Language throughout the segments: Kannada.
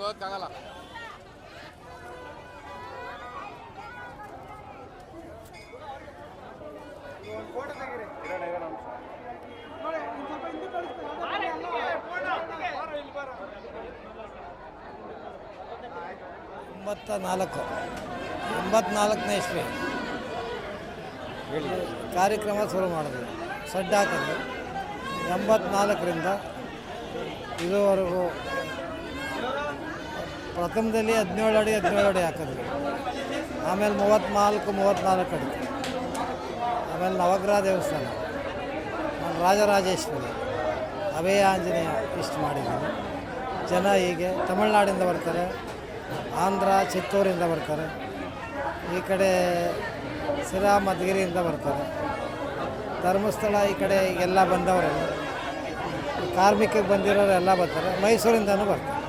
ಹೋಗಕ್ಕಾಗಲ್ಲ ಎಂಬತ್ತ ನಾಲ್ಕು ಎಂಬತ್ನಾಲ್ಕನೇ ಇಸ್ವಿ. ಕಾರ್ಯಕ್ರಮ ಶುರು ಮಾಡಿದ್ವಿ. ಸಡ್ಡು ಹಾಕಿದ್ವಿ ಎಂಬತ್ನಾಲ್ಕರಿಂದ ಇದುವರೆಗೂ ಪ್ರಥಮದಲ್ಲಿ ಹದಿನೇಳು ಅಡಿ ಹದಿನೇಳು ಅಡಿ ಹಾಕಿದ್ವಿ ಆಮೇಲೆ ಮೂವತ್ತ್ನಾಲ್ಕು ಮೂವತ್ತ್ನಾಲ್ಕು ಅಡಿ. ಆಮೇಲೆ ನವಗ್ರಹ ದೇವಸ್ಥಾನ. ನಾನು ರಾಜರಾಜೇಶ್ವರಿ. ಅವೇ ಆಂಜನೇಯ ಇಷ್ಟು ಮಾಡಿದ್ದೀನಿ ಜನ ಹೀಗೆ ತಮಿಳ್ನಾಡಿಂದ ಬರ್ತಾರೆ, ಆಂಧ್ರ, ಚಿತ್ತೂರಿಂದ ಬರ್ತಾರೆ, ಈ ಕಡೆ ಸಿರಾ ಮಧುಗಿರಿಯಿಂದ ಬರ್ತಾರೆ. ಧರ್ಮಸ್ಥಳ ಈ ಕಡೆ ಎಲ್ಲ ಬಂದವರು ಕಾರ್ಮಿಕಕ್ಕೆ ಬಂದಿರೋರು ಎಲ್ಲ ಬರ್ತಾರೆ, ಮೈಸೂರಿಂದನೂ ಬರ್ತಾರೆ.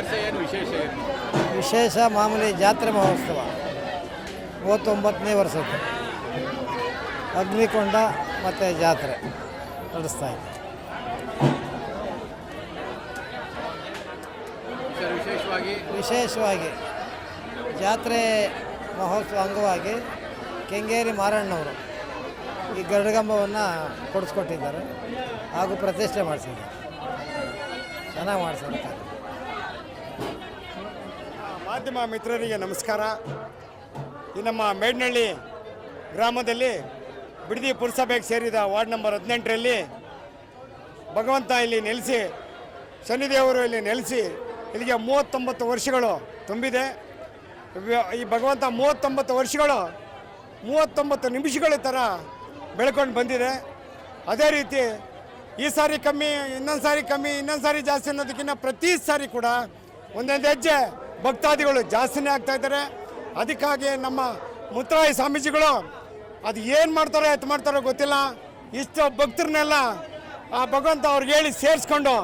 ವರ್ಷ ಏನು ವಿಶೇಷ ಏನು? ವಿಶೇಷ ಮಾಮೂಲಿ ಜಾತ್ರೆ ಮಹೋತ್ಸವ. ಮೂವತ್ತೊಂಬತ್ತನೇ ವರ್ಷದ್ದು. ಅಗ್ನಿಕೊಂಡ ಮತ್ತು ಜಾತ್ರೆ ನಡೆಸ್ತಾ ಇದೆ. ಸರ್ ವಿಶೇಷವಾಗಿ? ವಿಶೇಷವಾಗಿ ಜಾತ್ರೆ ಮಹೋತ್ಸವ ಅಂಗವಾಗಿ ಕೆಂಗೇರಿ ಮಾರಣ್ಣವರು ಈ ಗರುಡಗಂಬವನ್ನು ಕೊಡಿಸ್ಕೊಟ್ಟಿದ್ದಾರೆ. ಹಾಗೂ ಪ್ರತಿಷ್ಠೆ ಮಾಡಿಸಿದ್ದಾರೆ. ಚೆನ್ನಾಗಿ ಮಾಡಿಸಿರ್ತಾರೆ. ಮಾಧ್ಯಮ ಮಿತ್ರರಿಗೆ ನಮಸ್ಕಾರ. ಈ ನಮ್ಮ ಮೇಡ್ನಳ್ಳಿ ಗ್ರಾಮದಲ್ಲಿ ಬಿಡದಿ ಪುರಸಭೆಗೆ ಸೇರಿದ ವಾರ್ಡ್ ನಂಬರ್ ಹದಿನೆಂಟರಲ್ಲಿ ಭಗವಂತ ಇಲ್ಲಿ ನೆಲೆಸಿ, ಶನಿದೇವರು ಇಲ್ಲಿ ನೆಲೆಸಿ ಇಲ್ಲಿಗೆ ಮೂವತ್ತೊಂಬತ್ತು ವರ್ಷಗಳು ತುಂಬಿದೆ. ಈ ಭಗವಂತ ಮೂವತ್ತೊಂಬತ್ತು ವರ್ಷಗಳು ಮೂವತ್ತೊಂಬತ್ತು ನಿಮಿಷಗಳ ಥರ ಬೆಳ್ಕೊಂಡು ಬಂದಿದೆ. ಅದೇ ರೀತಿ ಈ ಸಾರಿ ಕಮ್ಮಿ, ಇನ್ನೊಂದು ಸಾರಿ ಕಮ್ಮಿ, ಇನ್ನೊಂದು ಸಾರಿ ಜಾಸ್ತಿ ಅನ್ನೋದಕ್ಕಿಂತ ಪ್ರತಿ ಸಾರಿ ಕೂಡ ಒಂದೊಂದು ಹೆಜ್ಜೆ ಭಕ್ತಾದಿಗಳು ಜಾಸ್ತಿನೇ ಆಗ್ತಾ ಇದ್ದಾರೆ. ಅದಕ್ಕಾಗಿ ನಮ್ಮ ಮುತ್ತರಾಯ ಸ್ವಾಮೀಜಿಗಳು ಅದು ಏನು ಮಾಡ್ತಾರೋ ಎತ್ತು ಮಾಡ್ತಾರೋ ಗೊತ್ತಿಲ್ಲ. ಇಷ್ಟು ಭಕ್ತರನ್ನೆಲ್ಲ ಆ ಭಗವಂತ ಅವ್ರಿಗೆ ಹೇಳಿ ಸೇರಿಸ್ಕೊಂಡು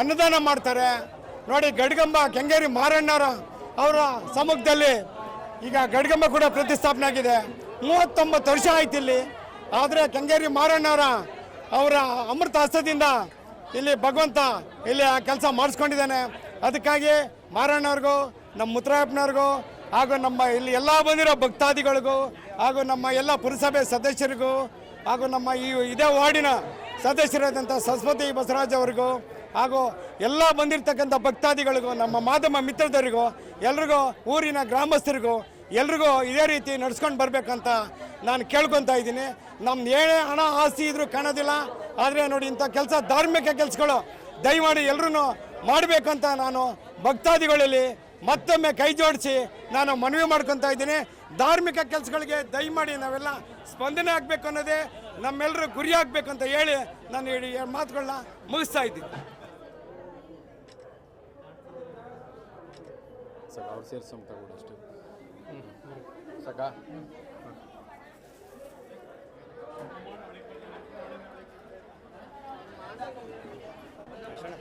ಅನ್ನದಾನ ಮಾಡ್ತಾರೆ. ನೋಡಿ ಗಡ್ಗಂಬ ಕೆಂಗೇರಿ ಮಾರಣ್ಣವರ ಅವರ ಸಮ್ಮುಖದಲ್ಲಿ ಈಗ ಗಡ್ಗಂಬ ಕೂಡ ಪ್ರತಿಷ್ಠಾಪನೆ ಆಗಿದೆ. ಮೂವತ್ತೊಂಬತ್ತು ವರ್ಷ ಆಯ್ತು ಇಲ್ಲಿ. ಆದರೆ ಕೆಂಗೇರಿ ಮಾರಣ್ಣವರ ಅವರ ಅಮೃತ ಹಸ್ತದಿಂದ ಇಲ್ಲಿ ಭಗವಂತ ಇಲ್ಲಿ ಆ ಕೆಲಸ ಮಾಡಿಸ್ಕೊಂಡಿದ್ದಾನೆ. ಅದಕ್ಕಾಗಿ ಮಾರಣ್ಣವ್ರಿಗೂ, ನಮ್ಮ ಮುತ್ತರಾಯಪ್ಪನವ್ರಿಗೂ ಹಾಗೂ ನಮ್ಮ ಇಲ್ಲಿ ಎಲ್ಲ ಬಂದಿರೋ ಭಕ್ತಾದಿಗಳಿಗೂ ಹಾಗೂ ನಮ್ಮ ಎಲ್ಲ ಪುರಸಭೆ ಸದಸ್ಯರಿಗೂ ಹಾಗೂ ನಮ್ಮ ಈ ಇದೇ ವಾರ್ಡಿನ ಸದಸ್ಯರಾದಂಥ ಸರಸ್ವತಿ ಬಸವರಾಜ್ ಅವರಿಗೂ ಹಾಗೂ ಎಲ್ಲ ಬಂದಿರತಕ್ಕಂಥ ಭಕ್ತಾದಿಗಳಿಗೂ, ನಮ್ಮ ಮಾಧ್ಯಮ ಮಿತ್ರದವರಿಗೂ ಎಲ್ರಿಗೂ, ಊರಿನ ಗ್ರಾಮಸ್ಥರಿಗೂ, ಎಲ್ರಿಗೂ ಇದೇ ರೀತಿ ನಡ್ಸ್ಕೊಂಡು ಬರಬೇಕಂತ ನಾನು ಕೇಳ್ಕೊತಾ ಇದ್ದೀನಿ. ನಮ್ದು ಏನೇ ಹಣ ಆಸ್ತಿ ಇದ್ರೂ ಕಾಣೋದಿಲ್ಲ. ಆದರೆ ನೋಡಿ ಇಂಥ ಕೆಲಸ ಧಾರ್ಮಿಕ ಕೆಲಸಗಳು ದಯಮಾಡಿ ಎಲ್ಲರೂ ಮಾಡಬೇಕಂತ ನಾನು ಭಕ್ತಾದಿಗಳಲ್ಲಿ ಮತ್ತೊಮ್ಮೆ ಕೈ ಜೋಡಿಸಿ ನಾನು ಮನವಿ ಮಾಡ್ಕೊತಾ ಇದ್ದೀನಿ. ಧಾರ್ಮಿಕ ಕೆಲಸಗಳಿಗೆ ದಯಮಾಡಿ ನಾವೆಲ್ಲ ಸ್ಪಂದನೆ ಆಗಬೇಕು ಅನ್ನೋದೇ ನಮ್ಮೆಲ್ಲರೂ ಗುರಿ ಆಗಬೇಕು ಅಂತ ಹೇಳಿ ನಾನು ಹೇಳಿ ಮಾತುಗಳನ್ನ ಮುಗಿಸ್ತಾ ಇದ್ದೀನಿ.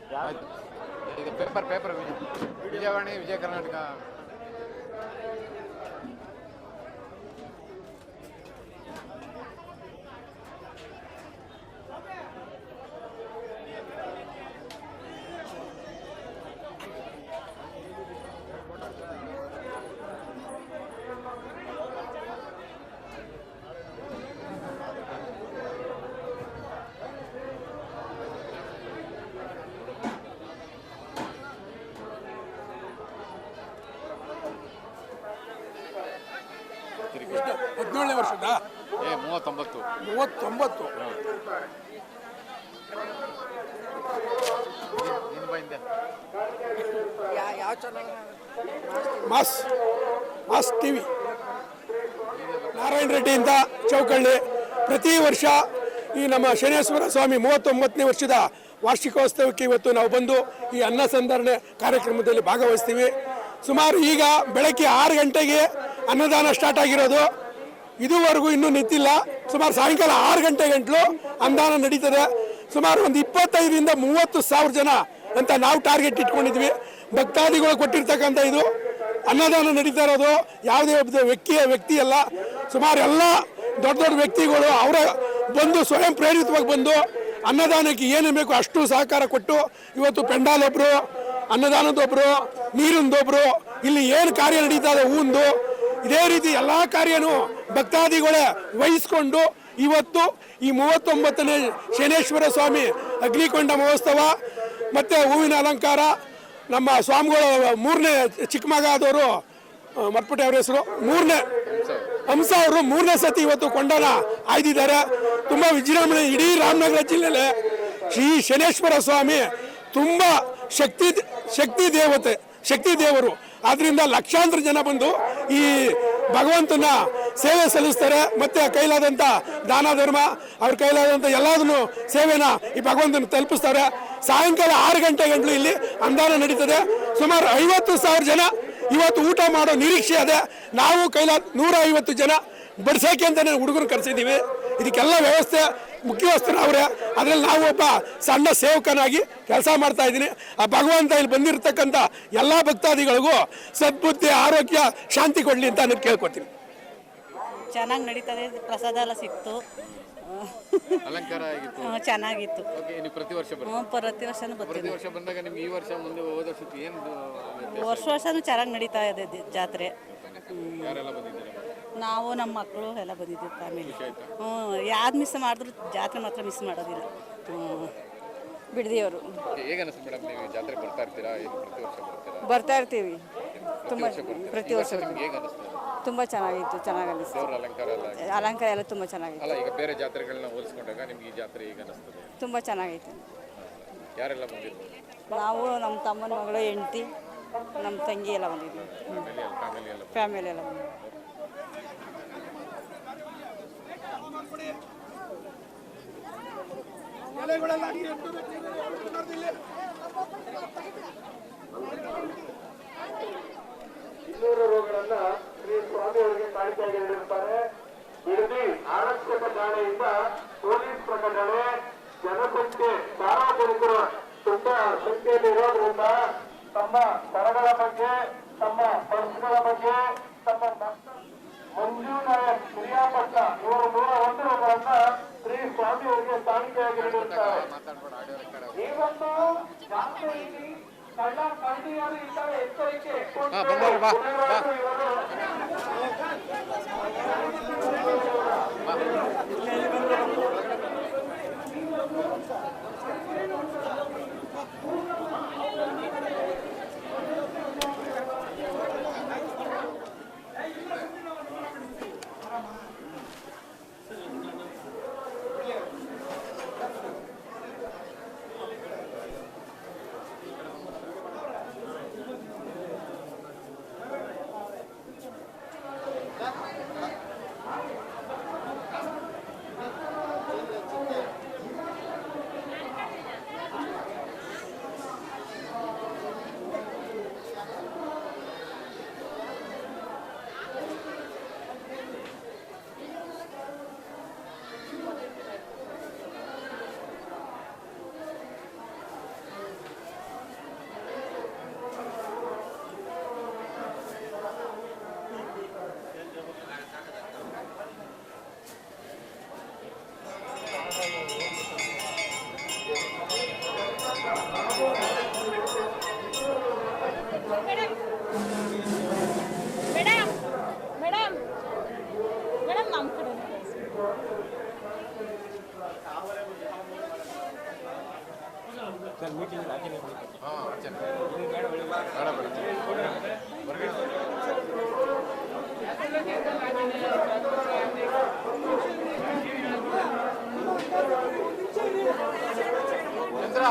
ಅವ್ರು ಸೇರ್ಸಮ್ ತಗೊಡು ಅಷ್ಟೇ ಸಕ ಆಯ್ತು. ಏ ಮೂವತ್ತೊಂಬತ್ತು. ಮೂವತ್ತೊಂಬತ್ತು? ಬೈಂದೆ ಮಾಸ್ ಮಾಸ್ ಟಿವಿ ನಾರಾಯಣ ರೆಡ್ಡಿಯಿಂದ ಚೌಕಳ್ಳಿ. ಪ್ರತಿ ವರ್ಷ ಈ ನಮ್ಮ ಶನೇಶ್ವರ ಸ್ವಾಮಿ ಮೂವತ್ತೊಂಬತ್ತನೇ ವರ್ಷದ ವಾರ್ಷಿಕೋತ್ಸವಕ್ಕೆ ಇವತ್ತು ನಾವು ಬಂದು ಈ ಅನ್ನ ಸಂಧರಣೆ ಕಾರ್ಯಕ್ರಮದಲ್ಲಿ ಭಾಗವಹಿಸ್ತೀವಿ. ಸುಮಾರು ಈಗ ಬೆಳಗ್ಗೆ ಆರು ಗಂಟೆಗೆ ಅನ್ನದಾನ ಸ್ಟಾರ್ಟ್ ಆಗಿರೋದು. ಇದುವರೆಗೂ ಇನ್ನೂ ನಿಂತಿಲ್ಲ. ಸುಮಾರು ಸಾಯಂಕಾಲ ಆರು ಗಂಟೆ ಗಂಟಲು ಅನ್ನದಾನ ನಡೀತದೆ. ಸುಮಾರು ಒಂದು ಇಪ್ಪತ್ತೈದರಿಂದ ಮೂವತ್ತು ಸಾವಿರ ಜನ ಅಂತ ನಾವು ಟಾರ್ಗೆಟ್ ಇಟ್ಕೊಂಡಿದ್ವಿ. ಭಕ್ತಾದಿಗಳು ಕೊಟ್ಟಿರ್ತಕ್ಕಂಥ ಇದು ಅನ್ನದಾನ ನಡೀತಾ ಇರೋದು. ಯಾವುದೇ ಒಬ್ಬ ವ್ಯಕ್ತಿಯ ವ್ಯಕ್ತಿ ಅಲ್ಲ ಸುಮಾರು ಎಲ್ಲ ದೊಡ್ಡ ದೊಡ್ಡ ವ್ಯಕ್ತಿಗಳು ಅವರ ಬಂದು ಸ್ವಯಂ ಪ್ರೇರಿತವಾಗಿ ಬಂದು ಅನ್ನದಾನಕ್ಕೆ ಏನು ಬೇಕು ಅಷ್ಟು ಸಹಕಾರ ಕೊಟ್ಟು ಇವತ್ತು ಪೆಂಡಾಲ್ ಒಬ್ಬರು ನೀರಿನದೊಬ್ಬರು ಇಲ್ಲಿ ಏನು ಕಾರ್ಯ ನಡೀತಾ ಇದೆ ಹೂಂದು ಇದೇ ರೀತಿ ಎಲ್ಲ ಕಾರ್ಯನೂ ಭಕ್ತಾದಿಗಳೇ ವಹಿಸಿಕೊಂಡು ಇವತ್ತು ಈ ಮೂವತ್ತೊಂಬತ್ತನೇ ಶನೇಶ್ವರ ಸ್ವಾಮಿ ಅಗ್ನಿಕೊಂಡ ಮಹೋತ್ಸವ ಮತ್ತು ಹೂವಿನ ಅಲಂಕಾರ, ನಮ್ಮ ಸ್ವಾಮಿಗಳು ಮೂರನೇ ಚಿಕ್ಕಮಗ ಆದವರು ಮರ್ಪಟ್ಟೆ ಅವರ ಹೆಸರು, ಮೂರನೇ ಹಂಸ ಅವರು ಮೂರನೇ ಸತಿ ಇವತ್ತು ಕೊಂಡನ ಆಯ್ದಿದ್ದಾರೆ. ತುಂಬ ವಿಜೃಂಭಣೆ ಇಡೀ ರಾಮನಗರ ಜಿಲ್ಲೆಯಲ್ಲಿ ಶ್ರೀ ಶನೇಶ್ವರ ಸ್ವಾಮಿ ತುಂಬ ಶಕ್ತಿ ಶಕ್ತಿ ದೇವತೆ, ಶಕ್ತಿ ದೇವರು. ಆದ್ರಿಂದ ಲಕ್ಷಾಂತರ ಜನ ಬಂದು ಈ ಭಗವಂತನ ಸೇವೆ ಸಲ್ಲಿಸ್ತಾರೆ, ಮತ್ತೆ ಕೈಲಾದಂಥ ದಾನ ಧರ್ಮ, ಅವ್ರ ಕೈಲಾದಂಥ ಎಲ್ಲದನ್ನು ಸೇವೆನ ಈ ಭಗವಂತನ ತಲುಪಿಸ್ತಾರೆ. ಸಾಯಂಕಾಲ ಆರು ಗಂಟೆ ಗಂಟಲು ಇಲ್ಲಿ ಅನುದಾನ ನಡೀತದೆ. ಸುಮಾರು ಐವತ್ತು ಸಾವಿರ ಜನ ಇವತ್ತು ಊಟ ಮಾಡೋ ನಿರೀಕ್ಷೆ ಅದೇ. ನಾವು ಕೈಲಾದ ನೂರ ಜನ ಬಡ್ಸೋಕೆ ಅಂತಲೇ ಹುಡುಗರು ಕರೆಸಿದ್ದೀವಿ. ಇದಕ್ಕೆಲ್ಲ ವ್ಯವಸ್ಥೆ ಮುಖ್ಯಸ್ಥರು ಅವರೇ. ಅದರಲ್ಲಿ ನಾವು ಒಬ್ಬ ಸಣ್ಣ ಸೇವಕನಾಗಿ ಕೆಲಸ ಮಾಡ್ತಾ ಇದ್ದೀನಿ. ಆ ಭಗವಂತ ಇಲ್ಲಿ ಬಂದಿರತಕ್ಕಂಥ ಎಲ್ಲ ಭಕ್ತಾದಿಗಳಿಗೂ ಸದ್ಬುದ್ಧಿ ಆರೋಗ್ಯ ಶಾಂತಿ ಕೊಡಲಿ ಅಂತ ನಾನು ಕೇಳ್ಕೊತೀನಿ. ಚೆನ್ನಾಗಿ ನಡೀತದೆ. ಪ್ರಸಾದ ಎಲ್ಲ ಸಿಕ್ತು. ಅಲಂಕಾರ ಆಗಿತ್ತು. ಚೆನ್ನಾಗಿತ್ತು. ಪ್ರತಿ ವರ್ಷ ಪ್ರತಿ ವರ್ಷನೂ ಪ್ರತಿ ವರ್ಷ ಬಂದಾಗ ನಿಮ್ಗೆ ಈ ವರ್ಷ ಮುಂದೆ ಹೋದ ವರ್ಷಕ್ಕೆ ಏನು ವರ್ಷ ವರ್ಷನೂ ಚೆನ್ನಾಗಿ ನಡೀತಾ ಇದೆ ಜಾತ್ರೆ. ಯಾರೆಲ್ಲ ಬಂದಿದ್ದೀರಾ? ನಾವು ನಮ್ಮ ಮಕ್ಕಳು ಎಲ್ಲ ಬಂದಿದ್ದೀವಿ ಫ್ಯಾಮಿಲಿ. ಹ್ಞೂ ಯಾವ್ದು ಮಿಸ್ ಮಾಡಿದ್ರು ಜಾತ್ರೆ ಮಾತ್ರ ಮಿಸ್ ಮಾಡೋದಿಲ್ಲ. ಹ್ಞೂ ಬಿಡದಿಯವರು. ಹೇಗೆ ಅನಿಸ್ತು ಮೇಡಮ್ ನೀವು ಜಾತ್ರೆ ಬರ್ತಾ ಇರ್ತೀರಾ? ಏನು ಪ್ರತಿ ವರ್ಷ ಬರ್ತೀರಾ? ಬರ್ತಾ ಇರ್ತೀವಿ. ತುಂಬ ಪ್ರತಿ ವರ್ಷ ನಿಮ್ಗೆ ಹೇಗೆ ಅನಿಸ್ತದೆ ತುಂಬ ಚೆನ್ನಾಗಿತ್ತು ಚೆನ್ನಾಗಿ ಅನಿಸ್ತು. ದೇವ್ರ ಅಲಂಕಾರ ಎಲ್ಲ ಆಗಿದೆ. ಅಲಂಕಾರ ಎಲ್ಲ ತುಂಬ ಚೆನ್ನಾಗಿತ್ತು. ಅಲ್ಲ ಈಗ ಬೇರೆ ಜಾತ್ರೆಗಳನ್ನ ಹೋಲಿಸ್ಕೊಂಡಾಗ ನಿಮ್ಗೆ ಈ ಜಾತ್ರೆ ಹೇಗೆ ಅನಿಸ್ತದೆ ತುಂಬ ಚೆನ್ನಾಗಿತ್ತು ಯಾರೆಲ್ಲ ಬಂದಿದ್ರು? ನಾವು ನಮ್ಮ ತಮ್ಮನ ಮಗಳು ಹೆಂಡ್ತಿ ನಮ್ಮ ತಂಗಿ ಎಲ್ಲ ಬಂದಿದ್ದೀವಿ ಫ್ಯಾಮಿಲಿ ಫ್ಯಾಮಿಲಿ ಎಲ್ಲ ಫ್ಯಾಮಿಲಿ ಎಲ್ಲ ಬಂದಿದ್ವಿ. ಇನ್ನೂರು ರೋಗಗಳನ್ನ ಶ್ರೀ ಸ್ವಾಮಿ ಅವರಿಗೆ ಕಾಣಿಕೆಯಾಗಿ ನೀಡಿರುತ್ತಾರೆ ಇಡೀ ಆರಕ್ಷಕ ಠಾಣೆಯಿಂದ ಪೊಲೀಸ್ ಪ್ರಕಟಣೆ ಜನಸಂಖ್ಯೆ ಸಾರ್ವಜನಿಕರು ತುಂಬಾ ಸಂಖ್ಯೆಯಲ್ಲಿ ಇರೋದ್ರಿಂದ ತಮ್ಮ ಸ್ಥಳಗಳ ಬಗ್ಗೆ, ತಮ್ಮ ಪರ್ಸ್ಗಳ ಬಗ್ಗೆ, ತಮ್ಮ ಭಕ್ತ ಮಂಜು ನಾಯಕ್ ಕ್ರಿಯಾಪಟ್ಟ ಇವರು ನೂರ ಒಂದು ರೋಗಗಳನ್ನ ಶ್ರೀ ಸ್ವಾಮಿಯವರಿಗೆ ಕಾಣಿಕೆಯಾಗಿ ನೀಡಿರುತ್ತಾರೆ ಮಾತಾಡ್ಬೇಡ ಆಡಿಯೋ ರೆಕಾರ್ಡ್ ಈ ಒಂದು ಜಾತ್ರೆಯಲ್ಲಿ ಕಳ್ಳ ಕಳ್ಳಿಯರು ಇದ್ದಾರೆ ಎಚ್ಚರಿಕೆ ಹಾ, ಬಂದವ್ರು ಬಾ, ಬಾ. ಇವರು ಹಾಂ ಅರ್ಚನೆ ಬೇಡ ಬೇಡ ಚಂದ್ರ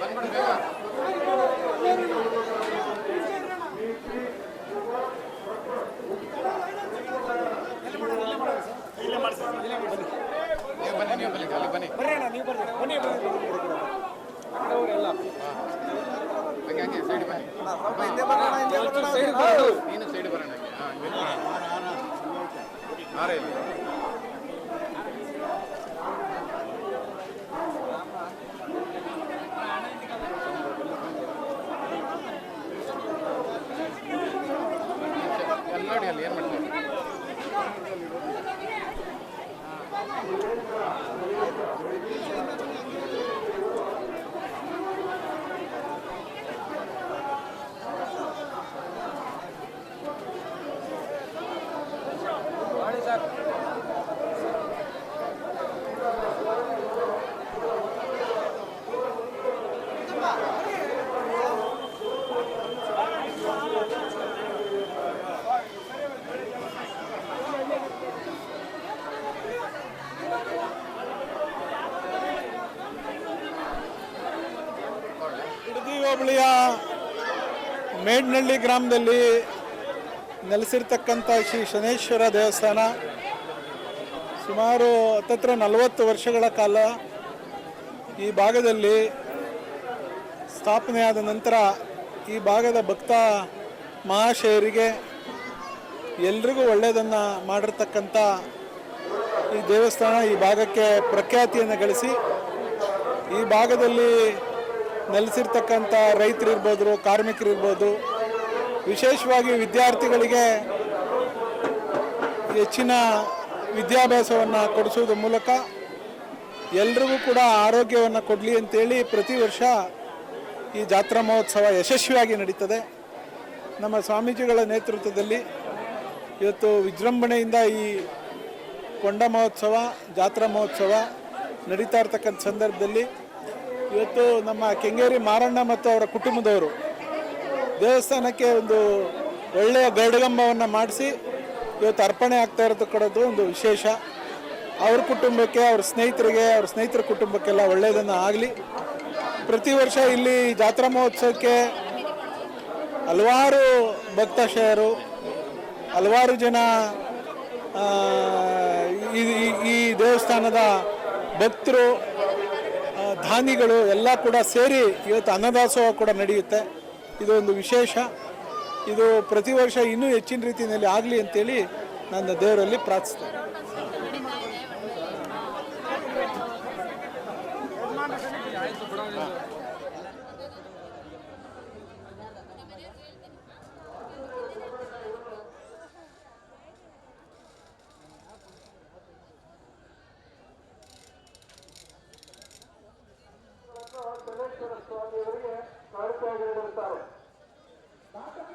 ಬಂದ್ಬಿಡು ಬೇಗ. ನೀವು ಬನ್ನಿ ನೀವು ಬನ್ನಿ ಅಲ್ಲಿ ಬನ್ನಿ. ನೀವು ಬರ್ರಿ. ಬನ್ನಿ ಬನ್ನಿ. ನೀನು ಸೈಡ್ ಬರೋಣ ಹಂಗೆ ಹಾಂ ಹಾರ ಇಲ್ಲಿ ಅಲ್ಲಿ ನೋಡಿ ಅಲ್ಲಿ ಏನು ಮಾಡ್ತಾರೆ ಮೇಡ್ನಳ್ಳಿ ಗ್ರಾಮದಲ್ಲಿ ನೆಲೆಸಿರ್ತಕ್ಕಂಥ ಶ್ರೀ ಶನೇಶ್ವರ ದೇವಸ್ಥಾನ ಸುಮಾರು ಹತ್ತತ್ರ ನಲವತ್ತು ವರ್ಷಗಳ ಕಾಲ ಈ ಭಾಗದಲ್ಲಿ ಸ್ಥಾಪನೆಯಾದ ನಂತರ ಈ ಭಾಗದ ಭಕ್ತ ಮಹಾಶಯರಿಗೆ ಎಲ್ರಿಗೂ ಒಳ್ಳೆಯದನ್ನು ಮಾಡಿರ್ತಕ್ಕಂಥ ಈ ದೇವಸ್ಥಾನ ಈ ಭಾಗಕ್ಕೆ ಪ್ರಖ್ಯಾತಿಯನ್ನು ಗಳಿಸಿ ಈ ಭಾಗದಲ್ಲಿ ನೆಲೆಸಿರ್ತಕ್ಕಂಥ ರೈತರು ಇರ್ಬೋದು ಕಾರ್ಮಿಕರು ಇರ್ಬೋದು ವಿಶೇಷವಾಗಿ ವಿದ್ಯಾರ್ಥಿಗಳಿಗೆ ಹೆಚ್ಚಿನ ವಿದ್ಯಾಭ್ಯಾಸವನ್ನು ಕೊಡಿಸೋದ್ರ ಮೂಲಕ ಎಲ್ರಿಗೂ ಕೂಡ ಆರೋಗ್ಯವನ್ನು ಕೊಡಲಿ ಅಂತೇಳಿ ಪ್ರತಿ ವರ್ಷ ಈ ಜಾತ್ರಾ ಮಹೋತ್ಸವ ಯಶಸ್ವಿಯಾಗಿ ನಡೀತದೆ. ನಮ್ಮ ಸ್ವಾಮೀಜಿಗಳ ನೇತೃತ್ವದಲ್ಲಿ ಇವತ್ತು ವಿಜೃಂಭಣೆಯಿಂದ ಈ ಕೊಂಡ ಮಹೋತ್ಸವ, ಜಾತ್ರಾ ಮಹೋತ್ಸವ ನಡೀತಾ ಇರ್ತಕ್ಕಂಥ ಸಂದರ್ಭದಲ್ಲಿ ಇವತ್ತು ನಮ್ಮ ಕೆಂಗೇರಿ ಮಾರಣ್ಣ ಮತ್ತು ಅವರ ಕುಟುಂಬದವರು ದೇವಸ್ಥಾನಕ್ಕೆ ಒಂದು ಒಳ್ಳೆಯ ಗರುಡಗಂಬವನ್ನು ಮಾಡಿಸಿ ಇವತ್ತು ಅರ್ಪಣೆ ಆಗ್ತಾ ಇರತಕ್ಕಂಥದ್ದು ಒಂದು ವಿಶೇಷ. ಅವ್ರ ಕುಟುಂಬಕ್ಕೆ, ಅವ್ರ ಸ್ನೇಹಿತರಿಗೆ, ಅವ್ರ ಸ್ನೇಹಿತರ ಕುಟುಂಬಕ್ಕೆಲ್ಲ ಒಳ್ಳೆಯದನ್ನು ಆಗಲಿ. ಪ್ರತಿ ವರ್ಷ ಇಲ್ಲಿ ಜಾತ್ರಾ ಮಹೋತ್ಸವಕ್ಕೆ ಹಲವಾರು ಭಕ್ತಾಶಯರು ಹಲವಾರು ಜನ ಈ- ದೇವಸ್ಥಾನದ ಭಕ್ತರು ದಾನಿಗಳು ಎಲ್ಲ ಕೂಡ ಸೇರಿ ಇವತ್ತು ಅನ್ನದಾಸೋಹ ಕೂಡ ನಡೆಯುತ್ತೆ. ಇದು ಒಂದು ವಿಶೇಷ. ಇದು ಪ್ರತಿ ವರ್ಷ ಇನ್ನೂ ಹೆಚ್ಚಿನ ರೀತಿಯಲ್ಲಿ ಆಗಲಿ ಅಂತೇಳಿ ನನ್ನ ದೇವರಲ್ಲಿ ಪ್ರಾರ್ಥಿಸ್ತೇನೆ. ಕಾಡುತ್ತಾಗಿ ನೀಡುತ್ತಾರೆ ಸಕಲ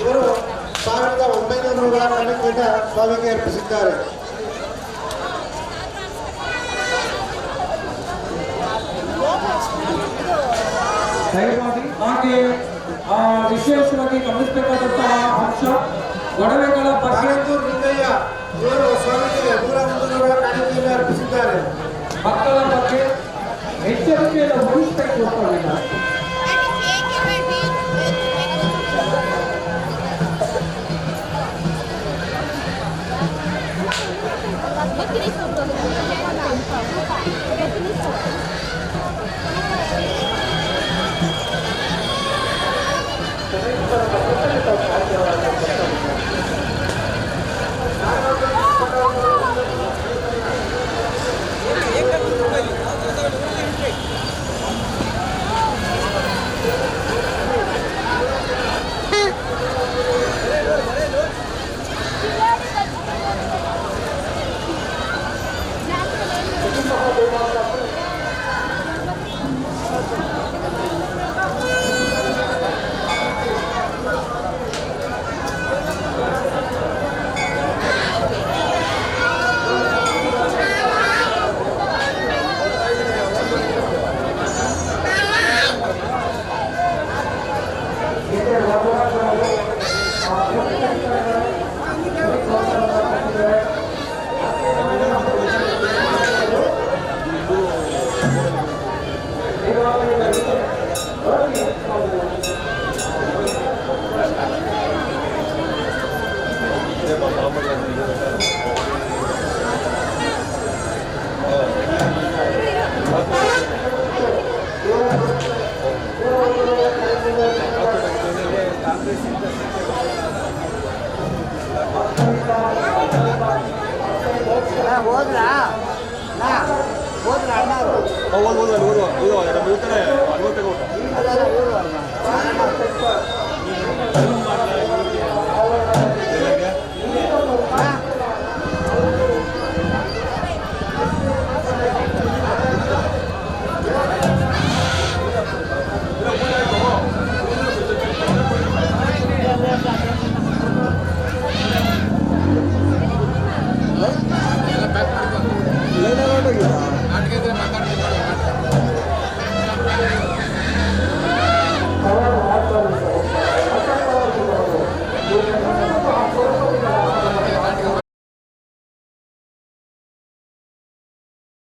ಇವರು ಸಾವಿರದ ಒಂಬೈನೂರು ರೂಗಳ ಕಾಣಿಕೆಯನ್ನು ಸ್ವಾಮಿಗೆ ಅರ್ಪಿಸಿದ್ದಾರೆ ದಯಮಾಡಿ ಹಾಗೆ ಆ, ವಿಶೇಷವಾಗಿ ಗಮನಿಸಬೇಕಾದಂತಹ ಅಂಶ ಒಡವೆಗಳ ಬಗ್ಗೆ. ಮಕ್ಕಳ ಬಗ್ಗೆ ಎಚ್ಚರಿಕೆಯನ್ನು ವಹಿಸಬೇಕು